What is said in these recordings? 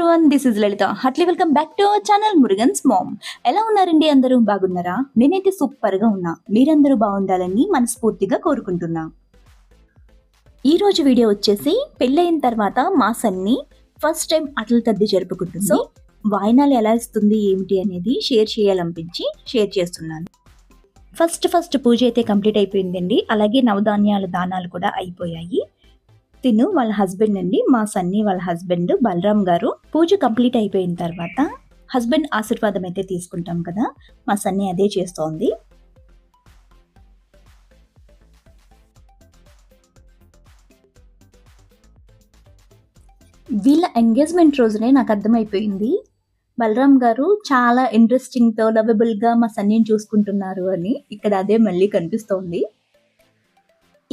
Everyone this is Lalitha heartly welcome back to our channel Murugan's mom ఎలా ఉన్నారండి అందరూ? బాగున్నారా? నేనైతే సూపర్గా ఉన్నా. మీరందరూ బాగుండాలని మనస్ఫూర్తిగా కోరుకుంటున్నా. ఈ రోజు వీడియో వచ్చేసి పెళ్ళైన తర్వాత మా సన్ని ఫస్ట్ టైం అట్ల తద్ది జరుపుకుంటుంది. సో వాయినాలు ఎలా ఇస్తుంది ఏమిటి అనేది షేర్ చేయాలనిపించి షేర్ చేస్తున్నాను. ఫస్ట్ ఫస్ట్ పూజ అయితే కంప్లీట్ అయిపోయిందండి. అలాగే నవధాన్యాల దానాలు కూడా అయిపోయాయి. తిను వాళ్ళ హస్బెండ్ అండి. మా సన్నీ వాళ్ళ హస్బెండ్ బలరామ్ గారు. పూజ కంప్లీట్ అయిపోయిన తర్వాత హస్బెండ్ ఆశీర్వాదం అయితే తీసుకుంటాం కదా. మా సన్నీ అదే చేస్తోంది. వీళ్ళ ఎంగేజ్మెంట్ రోజునే నాకు అర్థమైపోయింది. బలరాం గారు చాలా ఇంట్రెస్టింగ్తో లవబుల్గా మా సన్నీని చూసుకుంటున్నారు అని ఇక్కడ అదే మళ్ళీ కనిపిస్తోంది.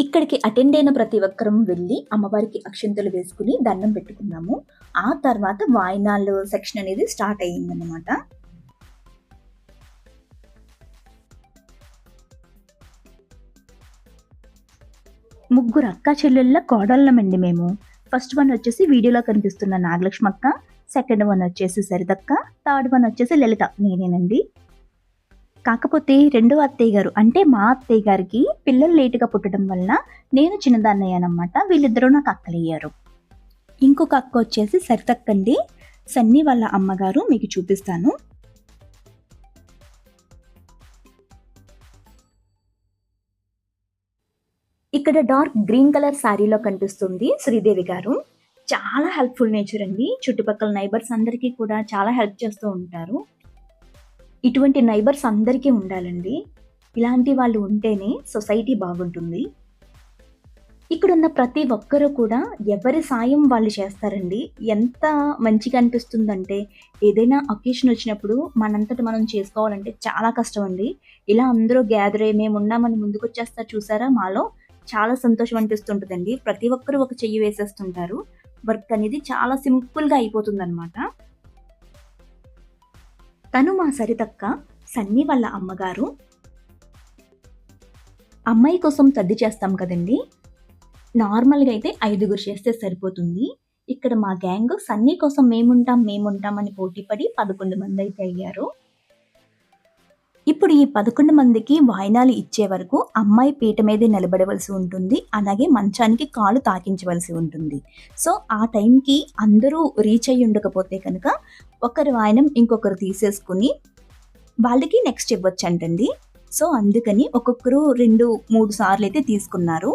ఇక్కడికి అటెండ్ అయిన ప్రతి ఒక్కరం వెళ్ళి అమ్మవారికి అక్షంతలు వేసుకుని దండం పెట్టుకున్నాము. ఆ తర్వాత వాయినాలు సెక్షన్ అనేది స్టార్ట్ అయ్యిందన్నమాట. ముగ్గురు అక్క చెల్లెళ్ళ కోడళ్ళమండి మేము. ఫస్ట్ వన్ వచ్చేసి వీడియోలో కనిపిస్తున్న నాగలక్ష్మక్క సెకండ్ వన్ వచ్చేసి సరితక్క థర్డ్ వన్ వచ్చేసి లలిత నేనేనండి. కాకపోతే రెండో అత్తయ్య గారు అంటే మా అత్తయ్య గారికి పిల్లలు లేటుగా పుట్టడం వల్ల నేను చిన్నదాన్నయ్యానమాట వీళ్ళిద్దరూ నాకు అక్కలయ్యారు. ఇంకొక అక్క వచ్చేసి సరితక్కండి సన్నీ వాళ్ళ అమ్మగారు మీకు చూపిస్తాను. ఇక్కడ డార్క్ గ్రీన్ కలర్ శారీలో కనిపిస్తుంది శ్రీదేవి గారు. చాలా హెల్ప్ఫుల్ నేచర్ అండి. చుట్టుపక్కల నైబర్స్ అందరికీ కూడా చాలా హెల్ప్ చేస్తూ ఉంటారు. ఇటువంటి నైబర్స్ అందరికీ ఉండాలండి. ఇలాంటి వాళ్ళు ఉంటేనే సొసైటీ బాగుంటుంది. ఇక్కడున్న ప్రతి ఒక్కరూ కూడా ఎవరి సాయం వాళ్ళు చేస్తారండి. ఎంత మంచిగా అనిపిస్తుందంటే ఏదైనా అకేషన్ వచ్చినప్పుడు మనంతటి మనం చేసుకోవాలంటే చాలా కష్టం అండి ఇలా అందరూ గ్యాదర్ అయ్యి మేము ఉన్నామని ముందుకు వచ్చేస్తారు చూసారా? మాలో చాలా సంతోషం అనిపిస్తుంటుందండి. ప్రతి ఒక్కరూ ఒక చెయ్యి వేసేస్తుంటారు. వర్క్ అనేది చాలా సింపుల్గా అయిపోతుంది అనమాట తను మా సరితక్క సన్నీ వాళ్ళ అమ్మగారు. అమ్మాయి కోసం తద్ది చేస్తాం కదండి. నార్మల్గా అయితే ఐదుగురు చేస్తే సరిపోతుంది. ఇక్కడ మా గ్యాంగ్ సన్నీ కోసం మేముంటాం మేముంటాం అని పోటీపడి పదకొండు మంది అయితే అయ్యారు. ఇప్పుడు ఈ పదకొండు మందికి వాయినాలు ఇచ్చే వరకు అమ్మాయి పీట మీదే నిలబడవలసి ఉంటుంది. అలాగే మంచానికి కాలు తాకించవలసి ఉంటుంది. సో ఆ టైంకి అందరూ రీచ్ అయ్యి ఉండకపోతే కనుక ఒకరి వాయనం ఇంకొకరు తీసేసుకుని వాళ్ళకి నెక్స్ట్ ఇవ్వచ్చంటండి. సో అందుకని ఒక్కొక్కరు రెండు మూడు సార్లు అయితే తీసుకున్నారు.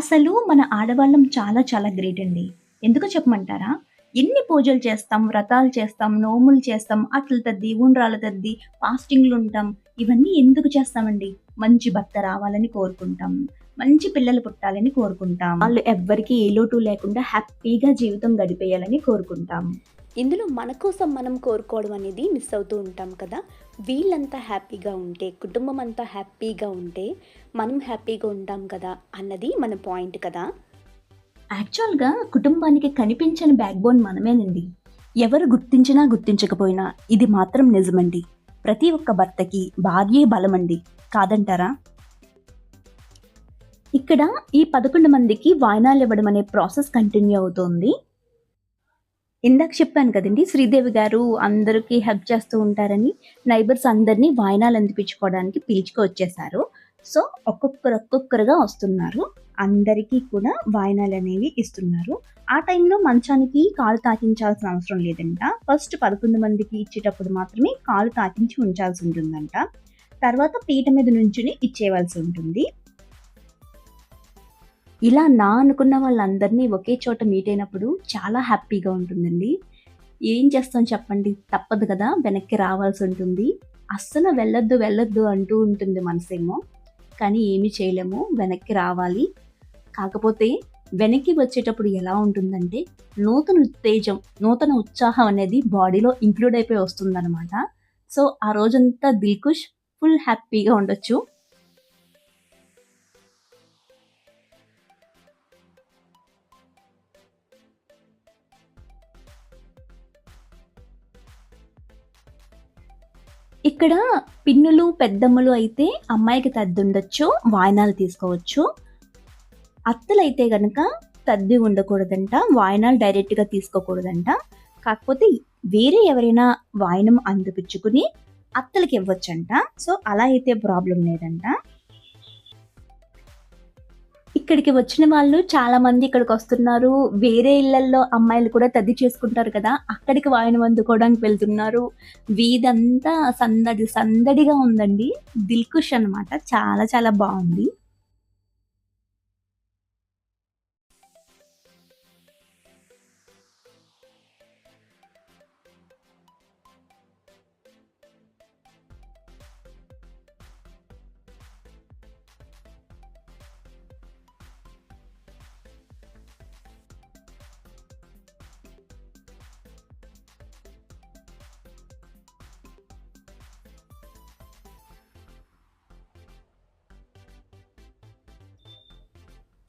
అసలు మన ఆడవాళ్ళం చాలా చాలా గ్రేట్ అండి. ఎందుకు చెప్పమంటారా? ఎన్ని పూజలు చేస్తాం వ్రతాలు చేస్తాం నోములు చేస్తాం అట్ల తద్ది ఉండ్రాల తద్ది ఫాస్టింగ్లు ఉంటాం ఇవన్నీ ఎందుకు చేస్తామండి? మంచి భర్త రావాలని కోరుకుంటాం. మంచి పిల్లలు పుట్టాలని కోరుకుంటాం. వాళ్ళు ఎవ్వరికి ఏ లోటు లేకుండా హ్యాపీగా జీవితం గడిపేయాలని కోరుకుంటాం. ఇందులో మన కోసం మనం కోరుకోవడం అనేది మిస్ అవుతూ ఉంటాం కదా. వీళ్ళంతా హ్యాపీగా ఉంటే కుటుంబం అంతా హ్యాపీగా ఉంటే మనం హ్యాపీగా ఉంటాం కదా అన్నది మన పాయింట్ కదా. యాక్చువల్గా కుటుంబానికి కనిపించని బ్యాక్ బోన్ మనమేనండి. ఎవరు గుర్తించినా గుర్తించకపోయినా ఇది మాత్రం నిజమండి. ప్రతి ఒక్క భర్తకి భార్యే బలమండి. కాదంటారా? ఇక్కడ ఈ పదకొండు మందికి వాయినాలు ఇవ్వడం అనే ప్రాసెస్ కంటిన్యూ అవుతోంది. ఇందాక చెప్పాను కదండి శ్రీదేవి గారు అందరికీ హెల్ప్ చేస్తూ ఉంటారని నైబర్స్ అందరినీ వాయినాలు అందిపించుకోవడానికి పిలుచుకు వచ్చేసారు సో ఒక్కొక్కరు ఒక్కొక్కరుగా వస్తున్నారు. అందరికీ కూడా వాయినాలు అనేవి ఇస్తున్నారు. ఆ టైంలో మంచానికి కాలు తాకించాల్సిన అవసరం లేదంట. ఫస్ట్ పదకొండు మందికి ఇచ్చేటప్పుడు మాత్రమే కాలు తాకించి ఉంచాల్సి ఉంటుందంట. తర్వాత పీట మీద నుంచుని ఇచ్చేయవలసి ఉంటుంది. ఇలా నా అనుకున్న వాళ్ళందరినీ ఒకే చోట మీట్ అయినప్పుడు చాలా హ్యాపీగా ఉంటుందండి. ఏం చేస్తాం చెప్పండి? తప్పదు కదా వెనక్కి రావాల్సి ఉంటుంది. అస్సలు వెళ్ళొద్దు వెళ్ళొద్దు అంటూ ఉంటుంది మనసేమో. కానీ ఏమీ చేయలేము వెనక్కి రావాలి. కాకపోతే వెనక్కి వచ్చేటప్పుడు ఎలా ఉంటుందంటే నూతన ఉత్తేజం నూతన ఉత్సాహం అనేది బాడీలో ఇంక్లూడ్ అయిపోయి వస్తుందన్నమాట. సో ఆ రోజంతా దిల్కుష్ ఫుల్ హ్యాపీగా ఉండొచ్చు. ఇక్కడ పిన్నులు పెద్దమ్మలు అయితే అమ్మాయికి తద్ది ఉండొచ్చు వాయినాలు తీసుకోవచ్చు. అత్తలైతే గనక తద్ది ఉండకూడదంట వాయినాలు డైరెక్ట్గా తీసుకోకూడదంట. కాకపోతే వేరే ఎవరైనా వాయినం అందిపించుకుని అత్తలకి ఇవ్వచ్చంట. సో అలా అయితే ప్రాబ్లం లేదంట. ఇక్కడికి వచ్చిన వాళ్ళు చాలా మంది ఇక్కడికి వస్తున్నారు. వేరే ఇళ్ళలో అమ్మాయిలు కూడా తద్ది చేసుకుంటారు కదా అక్కడికి వాయిన అందుకోవడానికి వెళ్తున్నారు. వీధంతా సందడి సందడిగా ఉందండి. దిల్కుష్ అన్నమాట. చాలా చాలా బాగుంది.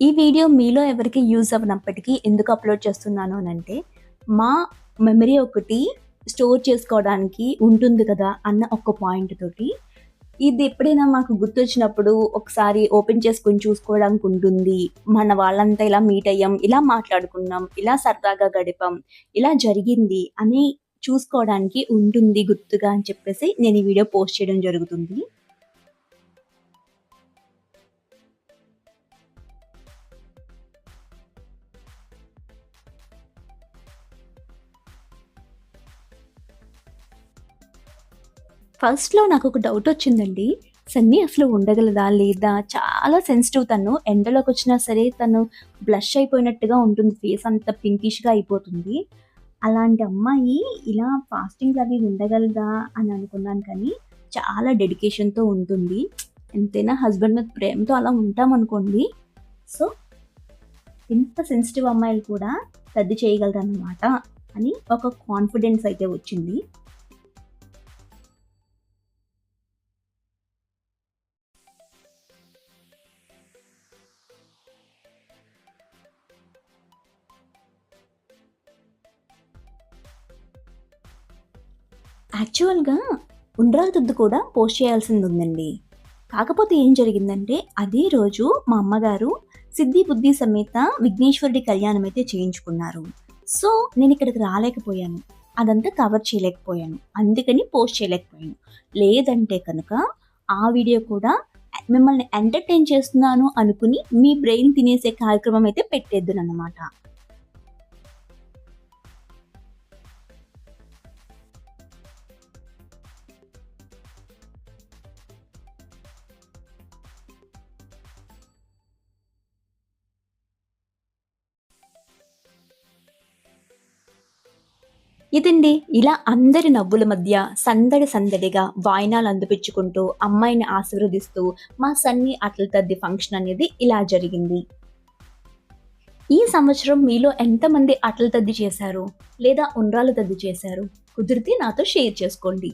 ఈ వీడియో మీలో ఎవరికి యూజ్ అవ్వనప్పటికీ ఎందుకు అప్లోడ్ చేస్తున్నాను అని అంటే మా మెమరీ ఒకటి స్టోర్ చేసుకోవడానికి ఉంటుంది కదా అన్న ఒక పాయింట్ తోటి. ఇది ఎప్పుడైనా మాకు గుర్తొచ్చినప్పుడు ఒకసారి ఓపెన్ చేసుకొని చూసుకోవడానికి ఉంటుంది. మన వాళ్ళంతా ఇలా మీట్ అయ్యాం ఇలా మాట్లాడుకున్నాం ఇలా సరదాగా గడిపాం ఇలా జరిగింది అని చూసుకోవడానికి ఉంటుంది గుర్తుగా అని చెప్పేసి నేను ఈ వీడియో పోస్ట్ చేయడం జరుగుతుంది. ఫస్ట్లో నాకు ఒక డౌట్ వచ్చిందండి. సన్నీ అసలు ఉండగలదా లేదా? చాలా సెన్సిటివ్ తను. ఎండలోకి వచ్చినా సరే తను బ్లష్ అయిపోయినట్టుగా ఉంటుంది. ఫేస్ అంత పింకిష్గా అయిపోతుంది. అలాంటి అమ్మాయి ఇలా ఫాస్టింగ్ అవి ఉండగలదా అని అనుకున్నాను కానీ చాలా డెడికేషన్తో ఉంటుంది. ఎంతైనా హస్బెండ్ మీద ప్రేమతో అలా ఉంటామనుకోండి. సో ఇంత సెన్సిటివ్ అమ్మాయిలు కూడా సర్ది చేయగలరన్నమాట అని ఒక కాన్ఫిడెన్స్ అయితే వచ్చింది. యాక్చువల్గా ఉండ్రాల దుద్దు కూడా పోస్ట్ చేయాల్సింది ఉందండి కాకపోతే ఏం జరిగిందంటే అదే రోజు మా అమ్మగారు సిద్ధి బుద్ధి సమేత విఘ్నేశ్వరుడి కళ్యాణం అయితే చేయించుకున్నారు. సో నేను ఇక్కడికి రాలేకపోయాను. అదంతా కవర్ చేయలేకపోయాను. అందుకని పోస్ట్ చేయలేకపోయాను. లేదంటే కనుక ఆ వీడియో కూడా మిమ్మల్ని ఎంటర్టైన్ చేస్తున్నాను అనుకుని మీ బ్రెయిన్ తినేసే కార్యక్రమం అయితే పెట్టేద్దునమాట ఇదండి ఇలా అందరి నవ్వుల మధ్య సందడి సందడిగా వాయినాలు అందిపించుకుంటూ అమ్మాయిని ఆశీర్వదిస్తూ మా సన్ని అట్ల తద్ది ఫంక్షన్ అనేది ఇలా జరిగింది. ఈ సంవత్సరం మీలో ఎంతమంది అట్ల తద్ది చేశారు లేదా ఉండ్రాల తద్ది చేశారు? కుదిరితే నాతో షేర్ చేసుకోండి.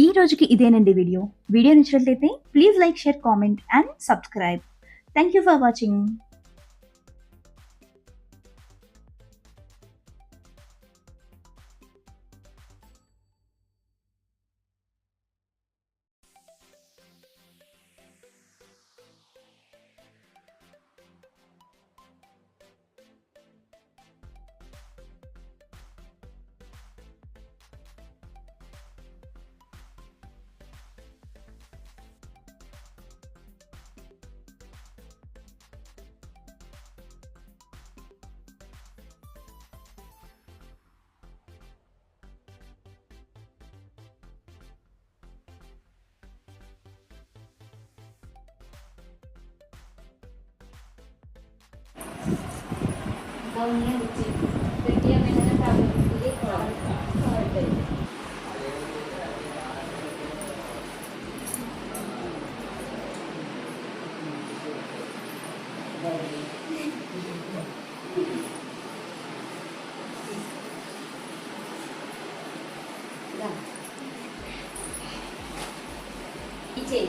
ఈ రోజుకి ఇదేనండి వీడియో. వీడియో నచ్చినట్లయితే please like share comment and subscribe. Thank you for watching. ఇచ్చే